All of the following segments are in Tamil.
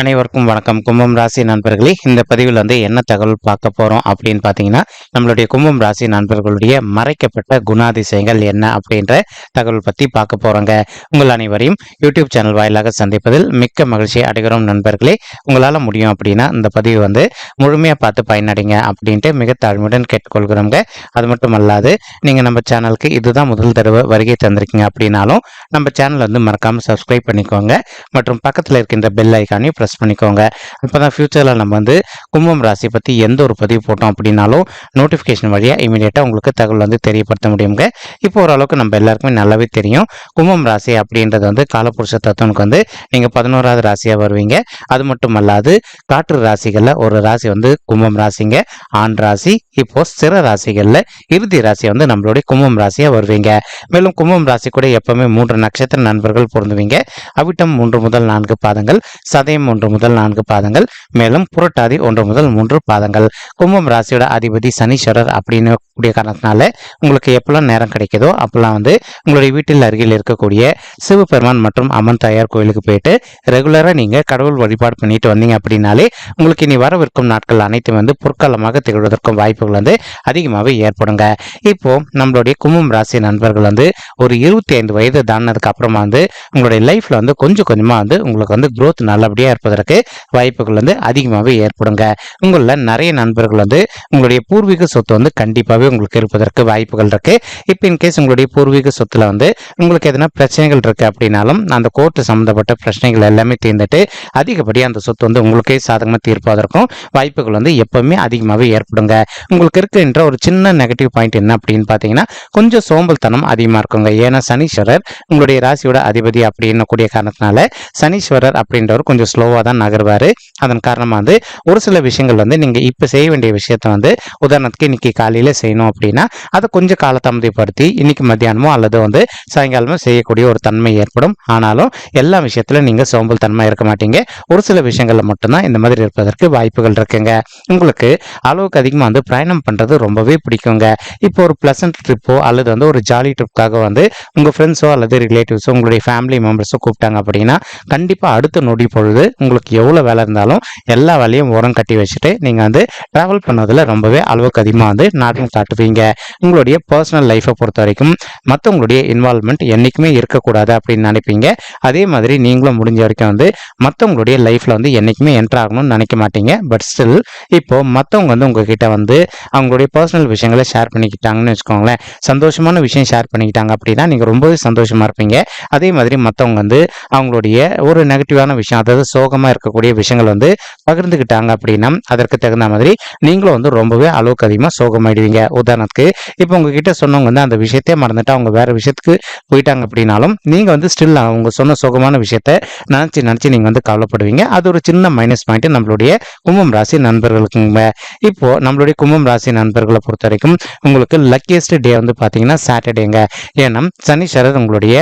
அனைவருக்கும் வணக்கம். கும்பம் ராசி நண்பர்களே இந்த பதிவில் வந்து என்ன தகவல் பார்க்க போறோம் அப்படின்னு பார்த்தீங்கன்னா நம்மளுடைய கும்பம் ராசி நண்பர்களுடைய மறைக்கப்பட்ட குணாதிசயங்கள் என்ன அப்படின்ற தகவல் பத்தி பார்க்க போறோங்க. உங்கள் அனைவரையும் யூடியூப் சேனல் வாயிலாக சந்திப்பதில் மிக்க மகிழ்ச்சி அடைகிறோம் நண்பர்களே. உங்களால் முடியும் அப்படின்னா இந்த பதிவு வந்து முழுமையாக பார்த்து பயனடைங்க அப்படின்ட்டு மிக தாழ்மையுடன் கேட்டுக்கொள்கிறோங்க அது மட்டும் அல்லாது நீங்கள் நம்ம சேனலுக்கு இதுதான் முதல் தடவை வருகை தந்திருக்கீங்க அப்படின்னாலும் நம்ம சேனல் வந்து மறக்காமல் சப்ஸ்கிரைப் பண்ணிக்கோங்க. மற்றும் பக்கத்தில் இருக்கின்ற பெல் ஐக்கானையும் ப்ரெஸ் பண்ணிக்கோங்க. இப்போ தான் ஃப்யூச்சரில் நம்ம வந்து கும்பம் ராசி பற்றி எந்த ஒரு பதிவு போட்டோம் அப்படின்னாலும் நோட்டிஃபிகேஷன் வழியாக இமீடியட்டாக உங்களுக்கு தகவல் வந்து தெரியப்படுத்த முடியுங்க. இப்போ ஓரளவுக்கு நம்ம எல்லாருக்குமே நல்லாவே தெரியும். கும்பம் ராசி அப்படின்றது வந்து காலப்புருஷ தத்துவனுக்கு வந்து நீங்கள் பதினோராவது ராசியாக வருவீங்க. அது மட்டும் அல்லாது காற்று ராசிகளில் ஒரு ராசி வந்து கும்பம் ராசிங்க. ஆண் ராசி இப்போ சிற ராசிகளில் இறுதி ராசி வந்து நம்மளுடைய கும்பம் ராசியாக வருவீங்க. மேலும் கும்பம் ராசி கூட எப்பவுமே மூன்று நட்சத்திர நண்பர்கள் பொருந்துவீங்க. அவிட்டம் மூன்று முதல் நான்கு பாதங்கள் சதயம் ஒன்று முதல் நான்கு பாதங்கள் மேலும் புரட்டாதி ஒன்று முதல் மூன்று பாதங்கள். கும்பம் ராசியோட அதிபதி சனீஸ்வரர் அப்படின்னு இருக்கக்கூடிய காரணத்தினால உங்களுக்கு எப்பெல்லாம் நேரம் கிடைக்குதோ அப்பெல்லாம் வந்து உங்களுடைய வீட்டில் அருகில் இருக்கக்கூடிய சிவபெருமான் மற்றும் அம்மன் தாயார் கோயிலுக்கு போயிட்டு ரெகுலராக நீங்கள் கடவுள் வழிபாடு பண்ணிட்டு வந்தீங்க அப்படின்னாலே உங்களுக்கு இனி வரவிருக்கும் நாட்கள் அனைத்தும் வந்து பொற்காலமாக திகழ்வதற்கும் வாய்ப்புகள் வந்து அதிகமாகவே ஏற்படுங்க. இப்போ நம்மளுடைய கும்பம் ராசி நண்பர்கள் வந்து ஒரு இருபத்தி ஐந்து வயது தாண்டினதுக்கு அப்புறமா வந்து உங்களுடைய லைஃப்ல வந்து கொஞ்சம் கொஞ்சமா வந்து உங்களுக்கு வந்து குரோத் நல்லபடியா இருப்பதற்கு வாய்ப்புகள் வந்து அதிகமாகவே ஏற்படுங்க. உங்களில் நிறைய நண்பர்கள் வந்து உங்களுடைய பூர்வீக சொத்து வந்து கண்டிப்பாகவே உங்களுக்கு இருப்பதற்கு வாய்ப்புகள் இருக்கு. இப்போ இன்கேஸ் உங்களுடைய பூர்வீக சொத்துல வந்து உங்களுக்கு எதனா பிரச்சனைகள் இருக்கு அப்படின்னாலும் அந்த கோர்ட்டு சம்மந்தப்பட்ட பிரச்சனைகள் எல்லாமே தீர்ந்துட்டு அதிகப்படியாக அந்த சொத்து வந்து உங்களுக்கே சாதகமாக தீர்ப்பதற்கும் வாய்ப்புகள் வந்து எப்பவுமே அதிகமாகவே ஏற்படுங்க. உங்களுக்கு இருக்கின்ற ஒரு சின்ன நெகட்டிவ் பாயிண்ட் என்ன அப்படின்னு பார்த்தீங்கன்னா கொஞ்சம் சோம்பல்தனம் அதிகமாக இருக்குங்க. ஏன்னா சனீஸ்வரர் உங்களுடைய ராசியோட அதிபதி அப்படின்னு கூடிய காரணத்தினால சனீஸ்வரர் அப்படின்றவர் கொஞ்சம் ஸ்லோவாக தான் நகருவார். அதன் காரணமாக வந்து ஒரு சில விஷயங்கள் வந்து நீங்கள் இப்போ செய்ய வேண்டிய விஷயத்த வந்து உதாரணத்துக்கு இன்னைக்கு காலையில் செய்யணும். அப்படின்னா அதை கொஞ்சம் காலதாமதப்படுத்தி இன்னைக்கு மத்தியானமோ அல்லது வந்து சாயங்காலமோ செய்யக்கூடிய ஒரு தன்மை ஏற்படும். ஆனாலும் எல்லா விஷயத்திலும் நீங்கள் சோம்பல் தன்மை இருக்க மாட்டீங்க. ஒரு சில விஷயங்களில் மட்டும்தான் இந்த மாதிரி இருப்பதற்கு வாய்ப்புகள் இருக்குங்க. உங்களுக்கு அளவுக்கு அதிகமாக வந்து பிரயாணம் பண்ணுறது ரொம்பவே பிடிக்குங்க. இப்போ ஒரு ப்ளசன்ட் ட்ரிப்போ அல்லது வந்து ஒரு ஜாலி ட்ரிப்புக்காக வந்து உங்கள் ஃப்ரெண்ட்ஸோ அல்லது ரிலேட்டிவ்ஸோ உங்களுடைய ஃபேமிலி மெம்பர்ஸோ கூப்பிட்டாங்க அப்படின்னா கண்டிப்பாக அடுத்த நொடி பொழுது உங்களுக்கு எவ்வளோ வேலை இருந்தாலும் எல்லா வேலையும் உரம் கட்டி வச்சுட்டு நீங்கள் வந்து ட்ராவல் பண்ணதில் ரொம்பவே அளவுக்கு அதிகமாக வந்து நாட்டம் காட்டுவீங்க. உங்களுடைய பர்சனல் லைஃப்பை பொறுத்த வரைக்கும் மற்றவங்களுடைய இன்வால்மெண்ட் என்றைக்குமே இருக்கக்கூடாது அப்படின்னு நினைப்பீங்க. அதே மாதிரி நீங்களும் முடிஞ்ச வரைக்கும் வந்து மற்றவங்களுடைய லைஃப்பில் வந்து என்றைக்குமே என்டர் ஆகணும்னு நினைக்க மாட்டீங்க. பட் ஸ்டில் இப்போ மற்றவங்க வந்து உங்ககிட்ட வந்து அவங்களுடைய பர்சனல் விஷயங்களை ஷேர் பண்ணிக்கிட்டாங்கன்னு வச்சுக்கோங்களேன். சந்தோஷமான விஷயம் ஷேர் பண்ணிக்கிட்டாங்க அப்படின்னா நீங்கள் ரொம்பவே சந்தோஷமாக இருப்பீங்க. அதே மாதிரி மற்றவங்க வந்து அவங்களுடைய ஒரு நெகட்டிவான விஷயம் அதாவது சோகமாக இருக்கக்கூடிய விஷயங்கள் வந்து பகிர்ந்துக்கிட்டாங்க அப்படின்னா அதற்கு தகுந்த மாதிரி நீங்களும் வந்து ரொம்பவே அளவுக்கு அதிகமாக சோகமாயிடுவீங்க. உதாரணத்துக்கு இப்போ உங்ககிட்ட சொன்னவங்க வந்து அந்த விஷயத்தையே மறந்துட்டு அவங்க வேற விஷயத்துக்கு போயிட்டாங்க அப்படின்னாலும் நீங்கள் வந்து ஸ்டில் அவங்க சொன்ன சுகமான விஷயத்த நினச்சி நினச்சி நீங்கள் வந்து கவலைப்படுவீங்க. அது ஒரு சின்ன மைனஸ் பாயிண்ட் நம்மளுடைய கும்பம் ராசி நண்பர்களுக்குங்க. இப்போ நம்மளுடைய கும்பம் ராசி நண்பர்களை பொறுத்த வரைக்கும் உங்களுக்கு லக்கியஸ்ட் டே வந்து பார்த்தீங்கன்னா சாட்டர்டேங்க ஏன்னா சனி சரத் உங்களுடைய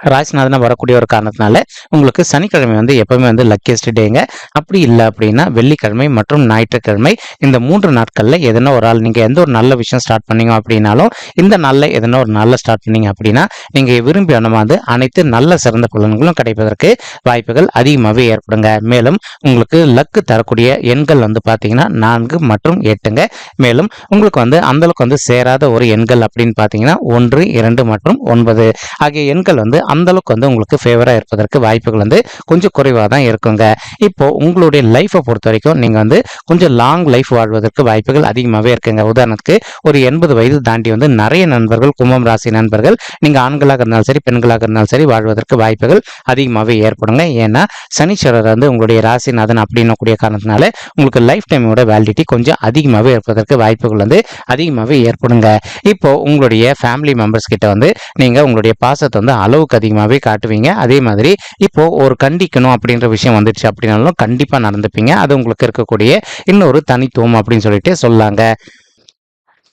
ராசிநாதனை வரக்கூடிய ஒரு காரணத்தினால உங்களுக்கு சனிக்கிழமை வந்து எப்பவுமே வந்து லக்கியஸ்ட் டேங்க அப்படி இல்லை அப்படின்னா வெள்ளிக்கிழமை மற்றும் ஞாயிற்றுக்கிழமை இந்த மூன்று நாட்களில் எதனா ஒரு ஆள் நீங்கள் எந்த ஒரு நல்ல விஷயம் ஸ்டார்ட் பண்ணீங்க அப்படின்னாலும் இந்த நாளில் எதனா ஒரு நல்ல ஸ்டார்ட் பண்ணீங்க அப்படின்னா நீங்கள் விரும்பி வந்து அனைத்து நல்ல சிறந்த பலன்களும் கிடைப்பதற்கு வாய்ப்புகள் அதிகமாகவே ஏற்படுங்க. மேலும் உங்களுக்கு லக்கு தரக்கூடிய எண்கள் வந்து பார்த்தீங்கன்னா நான்கு மற்றும் எட்டுங்க. மேலும் உங்களுக்கு வந்து அந்தளவுக்கு வந்து சேராத ஒரு எண்கள் அப்படின்னு பார்த்தீங்கன்னா ஒன்று இரண்டு மற்றும் ஒன்பது ஆகிய எண்கள் வந்து அந்தளவுக்கு வந்து உங்களுக்கு ஃபேவராக இருப்பதற்கு வாய்ப்புகள் வந்து கொஞ்சம் குறைவாக தான் இருக்குங்க. இப்போ உங்களுடைய லைஃப்பை பொறுத்த வரைக்கும் நீங்கள் வந்து கொஞ்சம் லாங் லைஃப் வாழ்வதற்கு வாய்ப்புகள் அதிகமாகவே இருக்குங்க. உதாரணத்துக்கு ஒரு எண்பது வயது தாண்டி வந்து நிறைய நண்பர்கள் கும்பம் ராசி நண்பர்கள் நீங்கள் ஆண்களாக இருந்தாலும் சரி பெண்களாக இருந்தாலும் சரி வாழ்வதற்கு வாய்ப்புகள் அதிகமாகவே ஏற்படுங்க. ஏன்னா சனீஸ்வரர் வந்து உங்களுடைய ராசிநாதன் அப்படின்னக்கூடிய காரணத்தினால உங்களுக்கு லைஃப் டைமோட வேலிடிட்டி கொஞ்சம் அதிகமாகவே இருப்பதற்கு வாய்ப்புகள் வந்து அதிகமாகவே ஏற்படுங்க. இப்போ உங்களுடைய ஃபேமிலி மெம்பர்ஸ் கிட்ட வந்து நீங்கள் உங்களுடைய பாசத்தை வந்து அளவுக்கு அதிகமாகவே காட்டுவீங்க. அதே மாதிரி இப்போது ஒரு கண்டிக்கணும் அப்படின்ற விஷயம் வந்துடுச்சு அப்படின்னாலும் கண்டிப்பாக நடந்துப்பீங்க. அது உங்களுக்கு இருக்கக்கூடிய இன்னொரு தனித்துவம் அப்படின்னு சொல்லிட்டு சொல்லாங்க.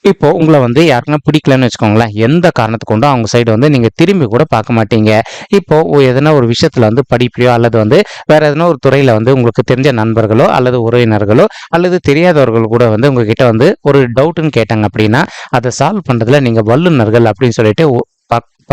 இப்போ உங்களை வந்து யாருக்குன்னா பிடிக்கலன்னு வச்சுக்கோங்களேன். எந்த காரணத்து கொண்டும் அவங்க சைடு வந்து நீங்க திரும்பி கூட பார்க்க மாட்டீங்க. இப்போ எதனா ஒரு விஷயத்துல வந்து படிப்புலையோ அல்லது வந்து வேற எதனா ஒரு துறையில வந்து உங்களுக்கு தெரிஞ்ச நண்பர்களோ அல்லது உறவினர்களோ அல்லது தெரியாதவர்கள் கூட வந்து உங்ககிட்ட வந்து ஒரு டவுட்டுன்னு கேட்டாங்க அப்படின்னா அதை சால்வ் பண்றதுல நீங்க வல்லுநர்கள் அப்படின்னு சொல்லிட்டு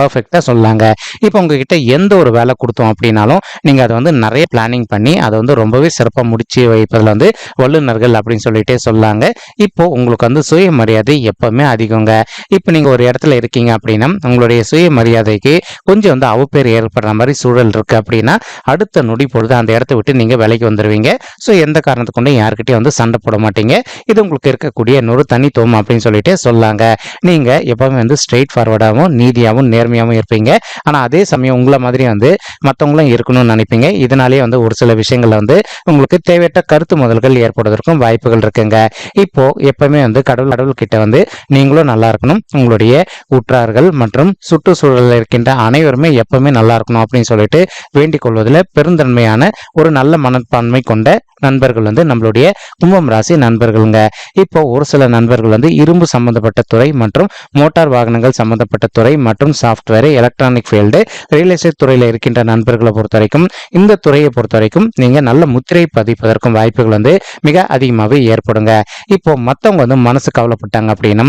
பர்ஃபெக்டாக சொல்லாங்க. இப்போ உங்ககிட்ட எந்த ஒரு வேலை கொடுத்தோம் அப்படின்னாலும் நீங்கள் அதை வந்து நிறைய பிளானிங் பண்ணி அதை வந்து ரொம்பவே சிறப்பாக முடிச்சு வைப்பதில் வந்து வல்லுநர்கள் அப்படின்னு சொல்லிட்டே சொல்லாங்க. இப்போ உங்களுக்கு வந்து சுயமரியாதை எப்பவுமே அதிகங்க. இப்போ நீங்கள் ஒரு இடத்துல இருக்கீங்க அப்படின்னா உங்களுடைய சுயமரியாதைக்கு கொஞ்சம் வந்து அவப்பேர் ஏற்படுற மாதிரி சூழல் இருக்கு அப்படின்னா அடுத்த நொடி பொழுது அந்த இடத்த விட்டு நீங்கள் விலைக்கு வந்துடுவீங்க ஸோ எந்த காரணத்து கொண்டும் யாருக்கிட்டையும் வந்து சண்டை போட மாட்டீங்க. இது உங்களுக்கு இருக்கக்கூடிய நொறு தனித்துவம் அப்படின்னு சொல்லிட்டு சொல்லாங்க. நீங்கள் எப்பவுமே வந்து ஸ்ட்ரெயிட் ஃபார்வர்டாகவும் நீதியாகவும் நேர்மையாகவும் இருப்பீங்க. ஆனால் அதே சமயம் உங்களை மாதிரி வந்து மற்றவங்களும் இருக்கணும்னு நினைப்பீங்க. இதனாலேயே வந்து ஒரு சில விஷயங்கள்ல வந்து உங்களுக்கு தேவையற்ற கருத்து முதல்கள் ஏற்படுவதற்கும் வாய்ப்புகள் இருக்குங்க. இப்போ எப்பவுமே வந்து கடவுள் கடவுள் கிட்ட வந்து நீங்களும் நல்லா இருக்கணும். உங்களுடைய உற்றார்கள் மற்றும் சுற்றுச்சூழலில் இருக்கின்ற அனைவருமே எப்பவுமே நல்லா இருக்கணும் அப்படின்னு சொல்லிட்டு வேண்டிக் கொள்வதில் பெருந்தன்மையான ஒரு நல்ல மனப்பான்மை கொண்ட நண்பர்கள் வந்து நம்மளுடைய கும்பம் ராசி நண்பர்களுங்க. இப்போ ஒரு சில நண்பர்கள் வந்து இரும்பு சம்பந்தப்பட்ட துறை மற்றும் மோட்டார் வாகனங்கள் சம்பந்தப்பட்ட துறை மற்றும் software electronic field real estate துறையில் இருக்கின்ற நண்பர்களை பொறுத்த வரைக்கும் இந்த துறையை பொறுத்த வரைக்கும் நீங்கள் நல்ல முத்திரை பதிப்பதற்கும் வாய்ப்புகள் வந்து மிக அதிகமாகவே ஏற்படுங்க. இப்போ மற்றவங்க வந்து மனசு கவலைப்பட்டாங்க அப்படின்னா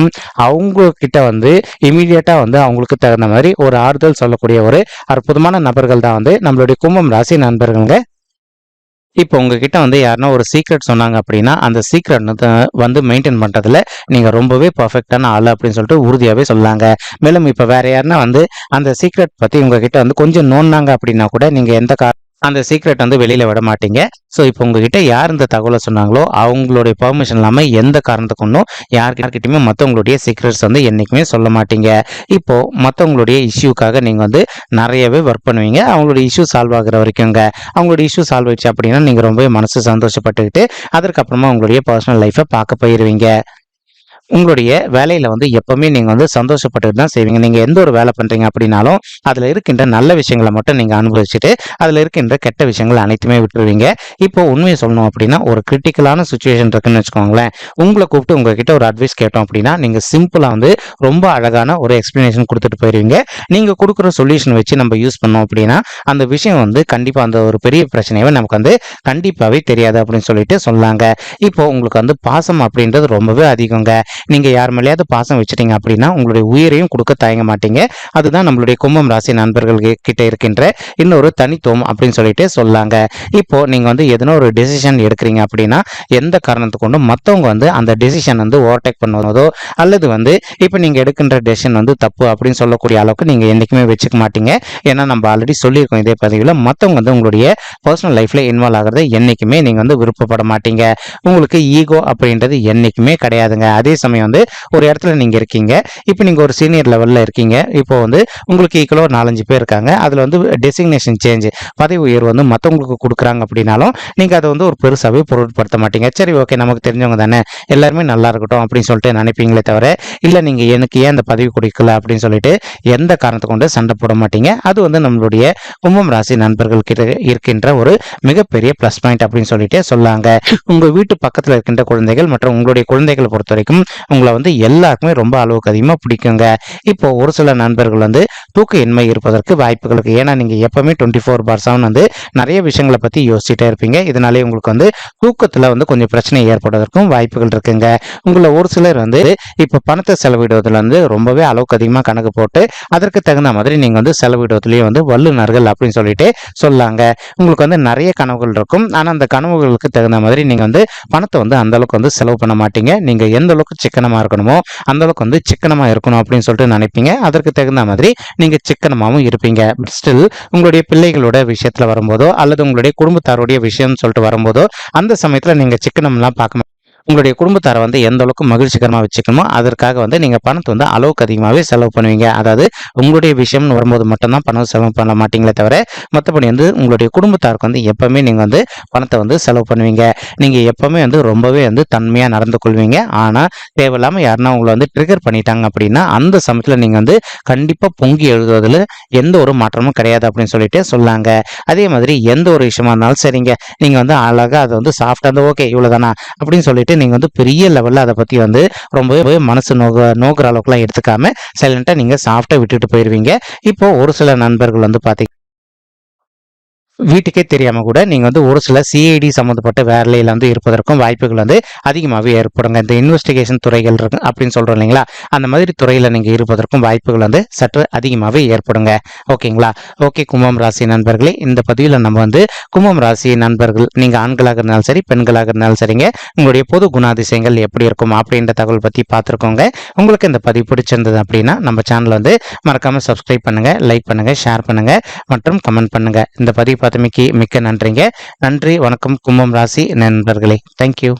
அவங்க கிட்ட வந்து இமீடியட்டாக வந்து அவங்களுக்கு தகுந்த மாதிரி ஒரு ஆறுதல் சொல்லக்கூடிய ஒரு அற்புதமான நபர்கள் தான் வந்து நம்மளுடைய கும்பம் ராசி நண்பர்களுங்க. இப்போ உங்ககிட்ட வந்து யாருன்னா ஒரு சீக்ரெட் சொன்னாங்க அப்படின்னா அந்த சீக்ரெட் வந்து மெயின்டைன் பண்ணுறதுல நீங்கள் ரொம்பவே பர்ஃபெக்டான ஆள் அப்படின்னு சொல்லிட்டு உறுதியாகவே சொல்லாங்க. மேலும் இப்போ வேற யாருன்னா வந்து அந்த சீக்ரெட் பற்றி உங்ககிட்ட வந்து கொஞ்சம் நோன்னாங்க அப்படின்னா கூட நீங்கள் எந்த கா அந்த சீக்ரெட் வந்து வெளியில் விட மாட்டீங்க. ஸோ இப்போ உங்ககிட்ட யார் இந்த தகவலை சொன்னாங்களோ அவங்களுடைய பெர்மிஷன் இல்லாமல் எந்த காரணத்துக்கு ஒன்றும் யார்கிட்டயுமே மற்றவங்களுடைய சீக்ரெட்ஸ் வந்து என்றைக்குமே சொல்ல மாட்டீங்க. இப்போ மற்றவங்களுடைய இஷ்யூக்காக நீங்கள் வந்து நிறையவே ஒர்க் பண்ணுவீங்க. அவங்களுடைய இஷ்யூ சால்வ் ஆகுற வரைக்கும்ங்க அவங்களுடைய இஷ்யூ சால்வ் ஆயிடுச்சு அப்படின்னா நீங்கள் ரொம்பவே மனசு சந்தோஷப்பட்டுக்கிட்டு அதற்கப்புறமா உங்களுடைய பர்சனல் லைஃப்பை பார்க்க போயிடுவீங்க உங்களுடைய வேலையில வந்து எப்பவுமே நீங்க வந்து சந்தோஷப்பட்டு தான் செய்வீங்க. நீங்க எந்த ஒரு வேலை பண்றீங்க அப்படின்னாலும் அதுல இருக்கின்ற நல்ல விஷயங்களை மட்டும் நீங்க அனுபவிச்சுட்டு அதுல இருக்கின்ற கெட்ட விஷயங்கள் அனைத்துமே விட்டுருவீங்க. இப்போ உண்மையை சொல்லணும் அப்படின்னா ஒரு கிரிட்டிக்கலான சுச்சுவேஷன் இருக்குன்னு வச்சுக்கோங்களேன். உங்களை கூப்பிட்டு உங்ககிட்ட ஒரு அட்வைஸ் கேட்டோம் அப்படின்னா நீங்க சிம்பிளா வந்து ரொம்ப அழகான ஒரு எக்ஸ்பிளனேஷன் கொடுத்துட்டு போயிருவீங்க. நீங்க கொடுக்குற சொல்யூஷன் வச்சு நம்ம யூஸ் பண்ணோம் அப்படின்னா அந்த விஷயம் வந்து கண்டிப்பா அந்த ஒரு பெரிய பிரச்சனையை நமக்கு வந்து கண்டிப்பாவே தெரியாது அப்படின்னு சொல்லிட்டு சொல்லாங்க. இப்போ உங்களுக்கு வந்து பாசம் அப்படின்றது ரொம்பவே அதிகங்க. நீங்கள் யார் மேலேயாவது பாசம் வச்சுட்டீங்க அப்படின்னா உங்களுடைய உயிரையும் கொடுக்க தயங்க மாட்டீங்க. அதுதான் நம்மளுடைய கும்பம் ராசி நண்பர்கள் கிட்ட இருக்கின்ற இன்னொரு தனித்துவம் அப்படின்னு சொல்லிட்டு சொல்லாங்க. இப்போ நீங்கள் வந்து எதனோ ஒரு டெசிஷன் எடுக்கிறீங்க அப்படின்னா எந்த காரணத்தை கொண்டும் மற்றவங்க வந்து அந்த டெசிஷன் வந்து ஓவர்டேக் பண்ணுவதோ அல்லது வந்து இப்போ நீங்கள் எடுக்கின்ற டெசிஷன் வந்து தப்பு அப்படின்னு சொல்லக்கூடிய அளவுக்கு நீங்கள் என்றைக்குமே வச்சுக்க மாட்டீங்க. ஏன்னா நம்ம ஆல்ரெடி சொல்லியிருக்கோம் இதே பதிவில் மற்றவங்க வந்து உங்களுடைய பர்சனல் லைஃப்பில் இன்வால்வ் ஆகிறத என்றைக்குமே நீங்கள் வந்து விருப்பப்பட மாட்டீங்க. உங்களுக்கு ஈகோ அப்படின்றது என்றைக்குமே கிடையாதுங்க. அதே சமயம் வந்து ஒரு இடத்துல நீங்க இருக்கீங்க. இப்போ நீங்க ஒரு சீனியர் லெவல்ல இருக்கீங்க. இப்போ வந்து உங்களுக்கு ஈக்குவலாக ஒரு நாலஞ்சு பேர் இருக்காங்க. அதுல வந்து டெசிக்னேஷன் சேஞ்ச் பதவி உயர்வு வந்து மற்றவங்களுக்கு கொடுக்குறாங்க அப்படின்னாலும் நீங்க அதை வந்து ஒரு பெருசாவே பொருட்படுத்த மாட்டீங்க. சரி ஓகே நமக்கு தெரிஞ்சவங்க தானே. எல்லாருமே நல்லா இருக்கட்டும் அப்படின்னு சொல்லிட்டு நினைப்பீங்களே தவிர இல்ல நீங்க எனக்கு ஏன் அந்த பதவி கொடுக்கல அப்படின்னு சொல்லிட்டு எந்த காரணத்தை கொண்டு சண்டை போட மாட்டீங்க? அது வந்து நம்மளுடைய கும்பம் ராசி நண்பர்கள் கிட்ட இருக்கின்ற ஒரு மிகப்பெரிய ப்ளஸ் பாயிண்ட் அப்படின்னு சொல்லிட்டு சொல்லாங்க. உங்க வீட்டு பக்கத்தில் இருக்கின்ற குழந்தைகள் மற்றும் உங்களுடைய குழந்தைகளை பொறுத்த வரைக்கும் உங்களை வந்து எல்லாருக்குமே ரொம்ப அளவுக்கு அதிகமாக பிடிக்குங்க. இப்போ ஒரு சில நண்பர்கள் வந்து தூக்க இன்மை இருப்பதற்கு வாய்ப்புகள் இருக்கு. ஏன்னா நீங்க எப்பவுமே டுவெண்ட்டி ஃபோர் பார் செவன் வந்து நிறைய விஷயங்களை பத்தி யோசிச்சுட்டே இருப்பீங்க. இதனாலே உங்களுக்கு வந்து தூக்கத்துல வந்து கொஞ்சம் பிரச்சனை ஏற்படுவதற்கும் வாய்ப்புகள் இருக்குங்க. உங்களை ஒரு சிலர் வந்து இப்போ பணத்தை செலவிடுவதில் வந்து ரொம்பவே அளவுக்கு அதிகமாக கணக்கு போட்டு அதற்கு தகுந்த மாதிரி நீங்க வந்து செலவிடுவதிலேயே வந்து வல்லுநர்கள் அப்படின்னு சொல்லிட்டு சொல்லாங்க. உங்களுக்கு வந்து நிறைய கனவுகள் இருக்கும். ஆனா அந்த கனவுகளுக்கு தகுந்த மாதிரி நீங்க வந்து பணத்தை வந்து அந்த அளவுக்கு வந்து செலவு பண்ண மாட்டீங்க. நீங்க எந்த அளவுக்கு சிக்கனமா இருக்கணுமோ அந்த அளவுக்கு வந்து சிக்கனமா இருக்கணும் அப்படின்னு சொல்லிட்டு நினைப்பீங்க. அதற்கு தகுந்த மாதிரி நீங்க சிக்கனமாவும் இருப்பீங்க. பட் ஸ்டில் உங்களுடைய பிள்ளைகளோட விஷயத்துல வரும்போதோ அல்லது உங்களுடைய குடும்பத்தாருடைய விஷயம்னு சொல்லிட்டு வரும்போதோ அந்த சமயத்துல நீங்க சிக்கனம்லாம் பார்க்க உங்களுடைய குடும்பத்தாரை வந்து எந்த அளவுக்கு மகிழ்ச்சிகரமாக வச்சுக்கணுமோ அதற்காக வந்து நீங்கள் பணத்தை வந்து அளவுக்கு அதிகமாகவே செலவு பண்ணுவீங்க. அதாவது உங்களுடைய விஷயம்னு வரும்போது மட்டும்தான் பணம் செலவு பண்ண மாட்டீங்களே தவிர மற்றபடி வந்து உங்களுடைய குடும்பத்தாருக்கு வந்து எப்பவுமே நீங்கள் வந்து பணத்தை வந்து செலவு பண்ணுவீங்க. நீங்கள் எப்பவுமே வந்து ரொம்பவே வந்து தன்மையாக நடந்து கொள்வீங்க. ஆனால் தேவையில்லாமல் யாருன்னா உங்களை வந்து ட்ரிகர் பண்ணிட்டாங்க அப்படின்னா அந்த சமயத்தில் நீங்கள் வந்து கண்டிப்பாக பொங்கி எழுதுவதில் எந்த ஒரு மாற்றமும் கிடையாது அப்படின்னு சொல்லிட்டு சொல்லாங்க. அதே மாதிரி எந்த ஒரு விஷயமா இருந்தாலும் சரிங்க. நீங்கள் வந்து அழகாக அதை வந்து சாஃப்டாக இருந்தால் ஓகே இவ்வளோதானா அப்படின்னு சொல்லிட்டு நீங்கள் வந்து பெரிய லெவலில் அதை பற்றி வந்து ரொம்பவே மனசு நோக நோக்கிற அளவுக்குலாம் எடுத்துக்காம சைலண்ட்டாக நீங்கள் சாஃப்டாக விட்டுட்டு போயிடுவீங்க இப்போ ஒரு சில நண்பர்கள் வந்து பார்த்தீங்க வீட்டுக்கே தெரியாமல் கூட நீங்கள் வந்து ஒரு சில சிஐடி சம்மந்தப்பட்ட வேலையில் வந்து இருப்பதற்கும் வாய்ப்புகள் வந்து அதிகமாகவே ஏற்படுங்க. இந்த இன்வெஸ்டிகேஷன் துறைகள் இருக்கு அப்படின்னு சொல்கிறோம் இல்லைங்களா? அந்த மாதிரி துறையில் நீங்கள் இருப்பதற்கும் வாய்ப்புகள் வந்து சற்று அதிகமாகவே ஏற்படுங்க. ஓகேங்களா? ஓகே கும்பம் ராசி நண்பர்களே இந்த பதிவில் நம்ம வந்து கும்பம் ராசி நண்பர்கள் நீங்கள் ஆண்களாக இருந்தாலும் சரி பெண்களாக இருந்தாலும் சரிங்க உங்களுடைய பொது குணாதிசயங்கள் எப்படி இருக்கும் அப்படின்ற தகவல் பற்றி பார்த்துருக்கோங்க. உங்களுக்கு இந்த பதிவு பிடிச்சிருந்தது அப்படின்னா நம்ம சேனலை வந்து மறக்காமல் சப்ஸ்கிரைப் பண்ணுங்கள் லைக் பண்ணுங்கள் ஷேர் பண்ணுங்கள் மற்றும் கமெண்ட் பண்ணுங்கள் இந்த பதிவு பார்த்தமைக்கு மிக்க நன்றிங்க. நன்றி வணக்கம் கும்பம் ராசி நண்பர்களே. தேங்க்யூ